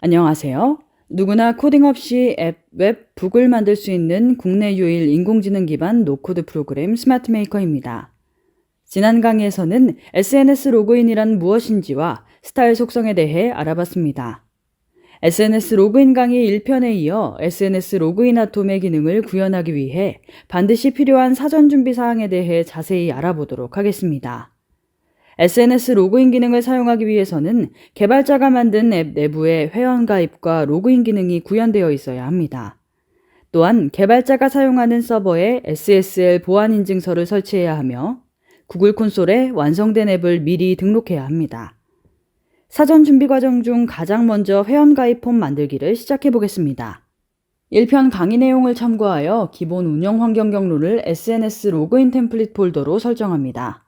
안녕하세요. 누구나 코딩 없이 앱, 웹, 북을 만들 수 있는 국내 유일 인공지능 기반 노코드 프로그램 스마트 메이커입니다. 지난 강의에서는 SNS 로그인이란 무엇인지와 스타일 속성에 대해 알아봤습니다. SNS 로그인 강의 1편에 이어 SNS 로그인 아톰의 기능을 구현하기 위해 반드시 필요한 사전 준비 사항에 대해 자세히 알아보도록 하겠습니다. SNS 로그인 기능을 사용하기 위해서는 개발자가 만든 앱 내부에 회원 가입과 로그인 기능이 구현되어 있어야 합니다. 또한 개발자가 사용하는 서버에 SSL 보안 인증서를 설치해야 하며 구글 콘솔에 완성된 앱을 미리 등록해야 합니다. 사전 준비 과정 중 가장 먼저 회원 가입 폼 만들기를 시작해 보겠습니다. 1편 강의 내용을 참고하여 기본 운영 환경 경로를 SNS 로그인 템플릿 폴더로 설정합니다.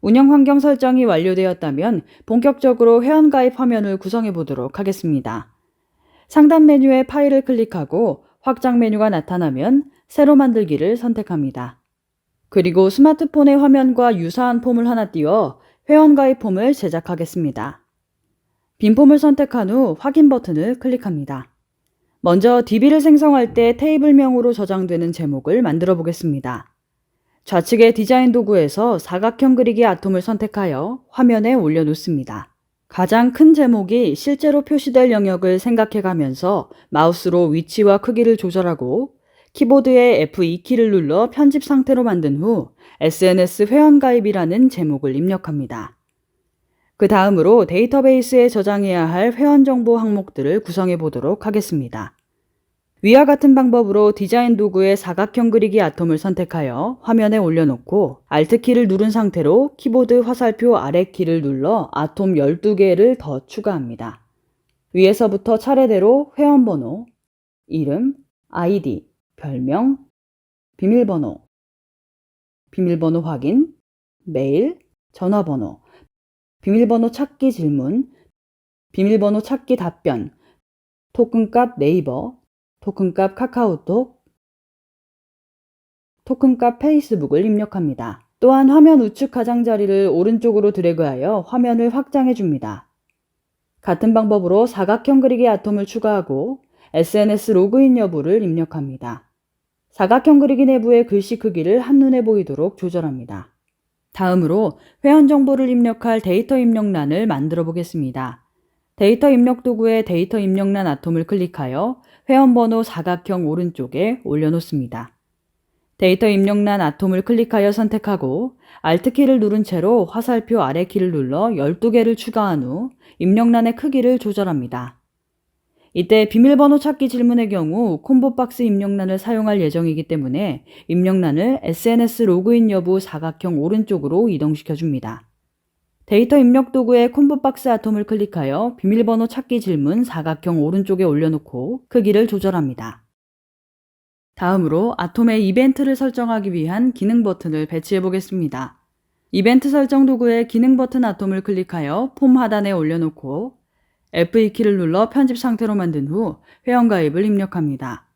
운영 환경 설정이 완료되었다면 본격적으로 회원 가입 화면을 구성해 보도록 하겠습니다. 상단 메뉴에 파일을 클릭하고 확장 메뉴가 나타나면 새로 만들기를 선택합니다. 그리고 스마트폰의 화면과 유사한 폼을 하나 띄워 회원 가입 폼을 제작하겠습니다. 빈 폼을 선택한 후 확인 버튼을 클릭합니다. 먼저 DB를 생성할 때 테이블명으로 저장되는 제목을 만들어 보겠습니다. 좌측의 디자인 도구에서 사각형 그리기 아톰을 선택하여 화면에 올려놓습니다. 가장 큰 제목이 실제로 표시될 영역을 생각해 가면서 마우스로 위치와 크기를 조절하고 키보드의 F2키를 눌러 편집 상태로 만든 후 SNS 회원가입이라는 제목을 입력합니다. 그 다음으로 데이터베이스에 저장해야 할 회원 정보 항목들을 구성해 보도록 하겠습니다. 위와 같은 방법으로 디자인 도구의 사각형 그리기 아톰을 선택하여 화면에 올려놓고 Alt키를 누른 상태로 키보드 화살표 아래 키를 눌러 아톰 12개를 더 추가합니다. 위에서부터 차례대로 회원번호, 이름, 아이디, 별명, 비밀번호, 비밀번호 확인, 메일, 전화번호, 비밀번호 찾기 질문, 비밀번호 찾기 답변, 토큰값 네이버, 토큰값 카카오톡, 토큰값 페이스북을 입력합니다. 또한 화면 우측 가장자리를 오른쪽으로 드래그하여 화면을 확장해 줍니다. 같은 방법으로 사각형 그리기 아톰을 추가하고 SNS 로그인 여부를 입력합니다. 사각형 그리기 내부의 글씨 크기를 한눈에 보이도록 조절합니다. 다음으로 회원 정보를 입력할 데이터 입력란을 만들어 보겠습니다. 데이터 입력 도구의 데이터 입력란 아톰을 클릭하여 회원번호 사각형 오른쪽에 올려놓습니다. 데이터 입력란 아톰을 클릭하여 선택하고 Alt키를 누른 채로 화살표 아래 키를 눌러 12개를 추가한 후 입력란의 크기를 조절합니다. 이때 비밀번호 찾기 질문의 경우 콤보박스 입력란을 사용할 예정이기 때문에 입력란을 SNS 로그인 여부 사각형 오른쪽으로 이동시켜 줍니다. 데이터 입력 도구의 콤보박스 아톰을 클릭하여 비밀번호 찾기 질문 사각형 오른쪽에 올려놓고 크기를 조절합니다. 다음으로 아톰의 이벤트를 설정하기 위한 기능 버튼을 배치해 보겠습니다. 이벤트 설정 도구의 기능 버튼 아톰을 클릭하여 폼 하단에 올려놓고 F2키를 눌러 편집 상태로 만든 후 회원가입을 입력합니다.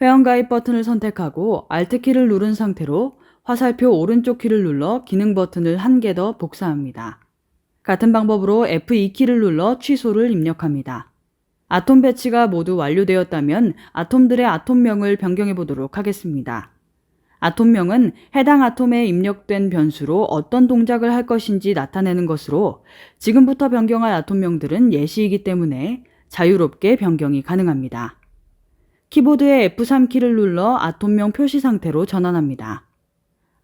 회원가입 버튼을 선택하고 Alt키를 누른 상태로 화살표 오른쪽 키를 눌러 기능 버튼을 한 개 더 복사합니다. 같은 방법으로 F2키를 눌러 취소를 입력합니다. 아톰 배치가 모두 완료되었다면 아톰들의 아톰명을 변경해 보도록 하겠습니다. 아톰명은 해당 아톰에 입력된 변수로 어떤 동작을 할 것인지 나타내는 것으로 지금부터 변경할 아톰명들은 예시이기 때문에 자유롭게 변경이 가능합니다. 키보드의 F3키를 눌러 아톰명 표시 상태로 전환합니다.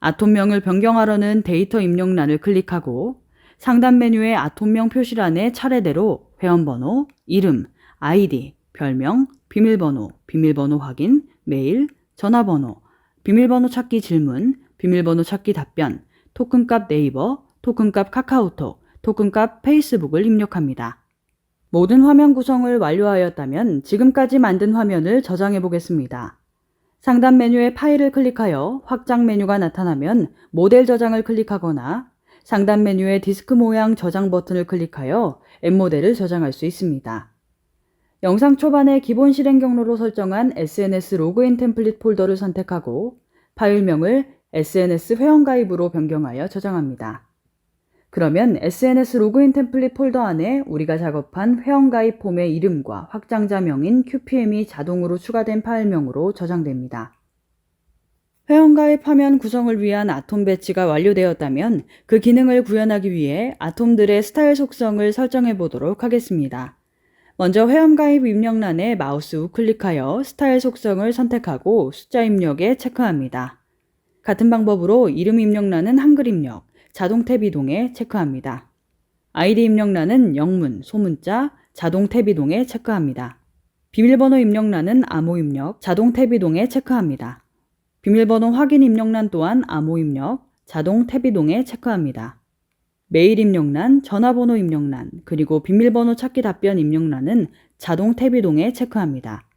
아톰명을 변경하려는 데이터 입력란을 클릭하고 상단 메뉴의 아톰명 표시란에 차례대로 회원번호, 이름, 아이디, 별명, 비밀번호, 비밀번호 확인, 메일, 전화번호, 비밀번호 찾기 질문, 비밀번호 찾기 답변, 토큰값 네이버, 토큰값 카카오톡, 토큰값 페이스북을 입력합니다. 모든 화면 구성을 완료하였다면 지금까지 만든 화면을 저장해 보겠습니다. 상단 메뉴의 파일을 클릭하여 확장 메뉴가 나타나면 모델 저장을 클릭하거나 상단 메뉴의 디스크 모양 저장 버튼을 클릭하여 앱모델을 저장할 수 있습니다. 영상 초반에 기본 실행 경로로 설정한 SNS 로그인 템플릿 폴더를 선택하고 파일명을 SNS 회원가입으로 변경하여 저장합니다. 그러면 SNS 로그인 템플릿 폴더 안에 우리가 작업한 회원가입 폼의 이름과 확장자명인 QPM이 자동으로 추가된 파일명으로 저장됩니다. 회원가입 화면 구성을 위한 아톰 배치가 완료되었다면 그 기능을 구현하기 위해 아톰들의 스타일 속성을 설정해 보도록 하겠습니다. 먼저 회원가입 입력란에 마우스 우클릭하여 스타일 속성을 선택하고 숫자 입력에 체크합니다. 같은 방법으로 이름 입력란은 한글 입력, 자동 탭 이동에 체크합니다. 아이디 입력란은 영문, 소문자, 자동 탭 이동에 체크합니다. 비밀번호 입력란은 암호 입력, 자동 탭 이동에 체크합니다. 비밀번호 확인 입력란 또한 암호 입력, 자동 탭 이동에 체크합니다. 메일 입력란, 전화번호 입력란, 그리고 비밀번호 찾기 답변 입력란은 자동 탭 이동에 체크합니다.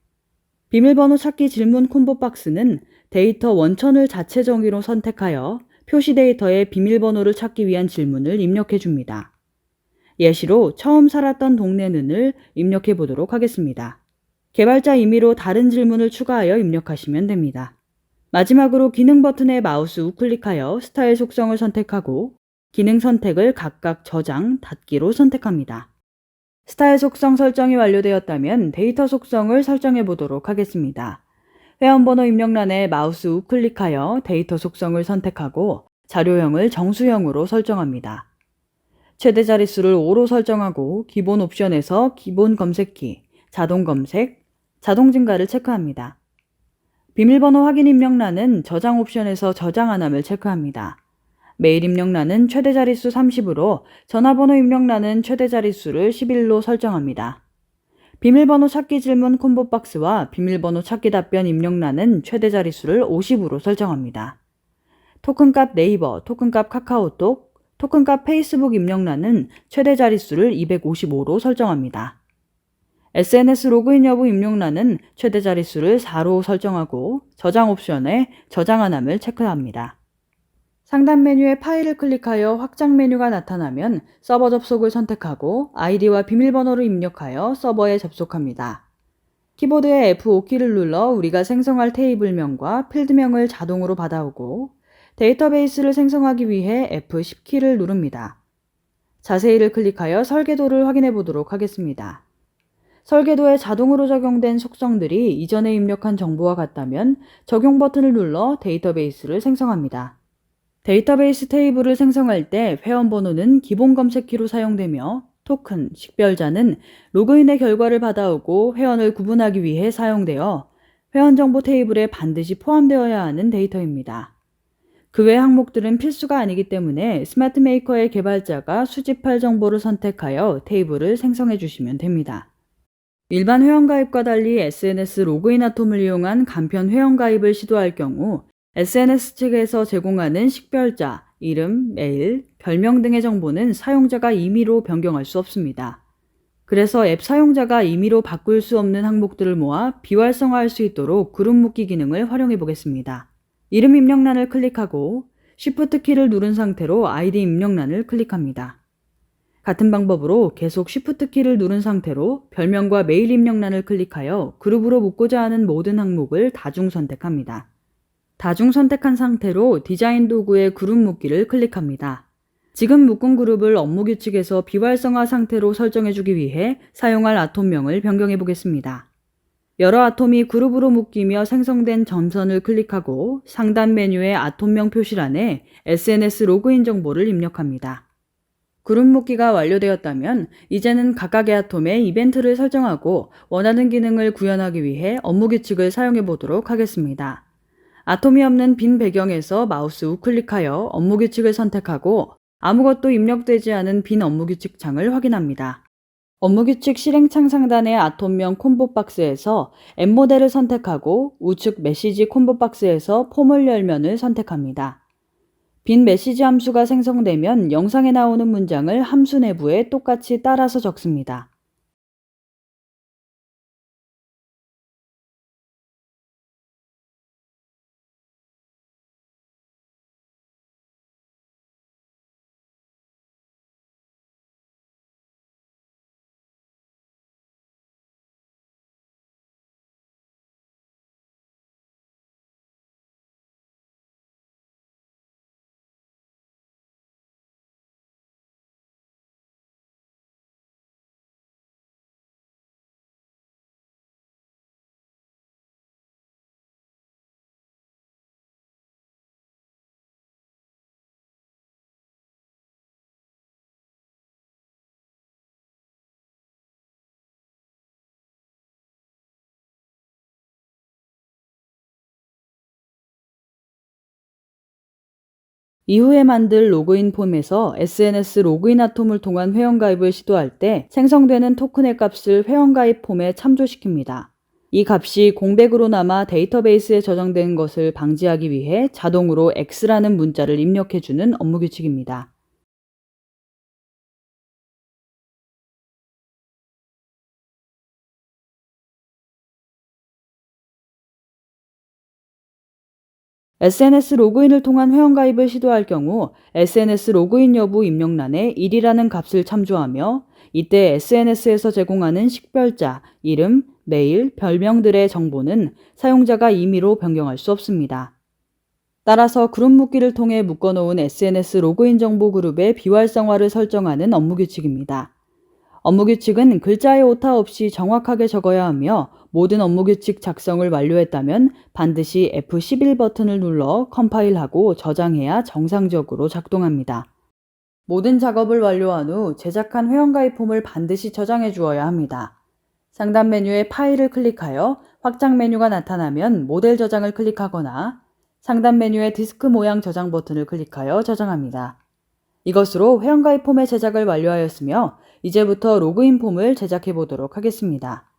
비밀번호 찾기 질문 콤보 박스는 데이터 원천을 자체 정의로 선택하여 표시 데이터에 비밀번호를 찾기 위한 질문을 입력해 줍니다. 예시로 처음 살았던 동네는을 입력해 보도록 하겠습니다. 개발자 임의로 다른 질문을 추가하여 입력하시면 됩니다. 마지막으로 기능 버튼에 마우스 우클릭하여 스타일 속성을 선택하고 기능 선택을 각각 저장, 닫기로 선택합니다. 스타일 속성 설정이 완료되었다면 데이터 속성을 설정해 보도록 하겠습니다. 회원번호 입력란에 마우스 우클릭하여 데이터 속성을 선택하고 자료형을 정수형으로 설정합니다. 최대 자릿수를 5로 설정하고 기본 옵션에서 기본 검색키, 자동 검색, 자동 증가를 체크합니다. 비밀번호 확인 입력란은 저장 옵션에서 저장 안함을 체크합니다. 메일 입력란은 최대 자릿수 30으로 전화번호 입력란은 최대 자릿수를 11로 설정합니다. 비밀번호 찾기 질문 콤보 박스와 비밀번호 찾기 답변 입력란은 최대 자릿수를 50으로 설정합니다. 토큰값 네이버, 토큰값 카카오톡, 토큰값 페이스북 입력란은 최대 자릿수를 255로 설정합니다. SNS 로그인 여부 입력란은 최대 자릿수를 4로 설정하고 저장 옵션에 저장한 함을 체크합니다. 상단 메뉴에 파일을 클릭하여 확장 메뉴가 나타나면 서버 접속을 선택하고 아이디와 비밀번호를 입력하여 서버에 접속합니다. 키보드의 F5키를 눌러 우리가 생성할 테이블명과 필드명을 자동으로 받아오고 데이터베이스를 생성하기 위해 F10키를 누릅니다. 자세히를 클릭하여 설계도를 확인해 보도록 하겠습니다. 설계도에 자동으로 적용된 속성들이 이전에 입력한 정보와 같다면 적용 버튼을 눌러 데이터베이스를 생성합니다. 데이터베이스 테이블을 생성할 때 회원번호는 기본 검색키로 사용되며 토큰, 식별자는 로그인의 결과를 받아오고 회원을 구분하기 위해 사용되어 회원 정보 테이블에 반드시 포함되어야 하는 데이터입니다. 그 외 항목들은 필수가 아니기 때문에 스마트 메이커의 개발자가 수집할 정보를 선택하여 테이블을 생성해 주시면 됩니다. 일반 회원가입과 달리 SNS 로그인 아톰을 이용한 간편 회원가입을 시도할 경우 SNS 측에서 제공하는 식별자, 이름, 메일, 별명 등의 정보는 사용자가 임의로 변경할 수 없습니다. 그래서 앱 사용자가 임의로 바꿀 수 없는 항목들을 모아 비활성화할 수 있도록 그룹 묶기 기능을 활용해 보겠습니다. 이름 입력란을 클릭하고 Shift 키를 누른 상태로 아이디 입력란을 클릭합니다. 같은 방법으로 계속 Shift 키를 누른 상태로 별명과 메일 입력란을 클릭하여 그룹으로 묶고자 하는 모든 항목을 다중 선택합니다. 다중 선택한 상태로 디자인 도구의 그룹 묶기를 클릭합니다. 지금 묶은 그룹을 업무 규칙에서 비활성화 상태로 설정해주기 위해 사용할 아톰명을 변경해 보겠습니다. 여러 아톰이 그룹으로 묶이며 생성된 전선을 클릭하고 상단 메뉴의 아톰명 표시란에 SNS 로그인 정보를 입력합니다. 그룹 묶기가 완료되었다면 이제는 각각의 아톰에 이벤트를 설정하고 원하는 기능을 구현하기 위해 업무 규칙을 사용해 보도록 하겠습니다. 아톰이 없는 빈 배경에서 마우스 우클릭하여 업무 규칙을 선택하고 아무것도 입력되지 않은 빈 업무 규칙 창을 확인합니다. 업무 규칙 실행창 상단의 아톰명 콤보 박스에서 앱 모델을 선택하고 우측 메시지 콤보 박스에서 폼을 열면을 선택합니다. 빈 메시지 함수가 생성되면 영상에 나오는 문장을 함수 내부에 똑같이 따라서 적습니다. 이후에 만들 로그인 폼에서 SNS 로그인 아톰을 통한 회원가입을 시도할 때 생성되는 토큰의 값을 회원가입 폼에 참조시킵니다. 이 값이 공백으로 남아 데이터베이스에 저장된 것을 방지하기 위해 자동으로 X라는 문자를 입력해주는 업무 규칙입니다. SNS 로그인을 통한 회원가입을 시도할 경우 SNS 로그인 여부 입력란에 1이라는 값을 참조하며 이때 SNS에서 제공하는 식별자, 이름, 메일, 별명들의 정보는 사용자가 임의로 변경할 수 없습니다. 따라서 그룹 묶기를 통해 묶어놓은 SNS 로그인 정보 그룹의 비활성화를 설정하는 업무 규칙입니다. 업무 규칙은 글자의 오타 없이 정확하게 적어야 하며 모든 업무 규칙 작성을 완료했다면 반드시 F11 버튼을 눌러 컴파일하고 저장해야 정상적으로 작동합니다. 모든 작업을 완료한 후 제작한 회원가입 폼을 반드시 저장해 주어야 합니다. 상단 메뉴의 파일을 클릭하여 확장 메뉴가 나타나면 모델 저장을 클릭하거나 상단 메뉴의 디스크 모양 저장 버튼을 클릭하여 저장합니다. 이것으로 회원가입 폼의 제작을 완료하였으며 이제부터 로그인 폼을 제작해 보도록 하겠습니다.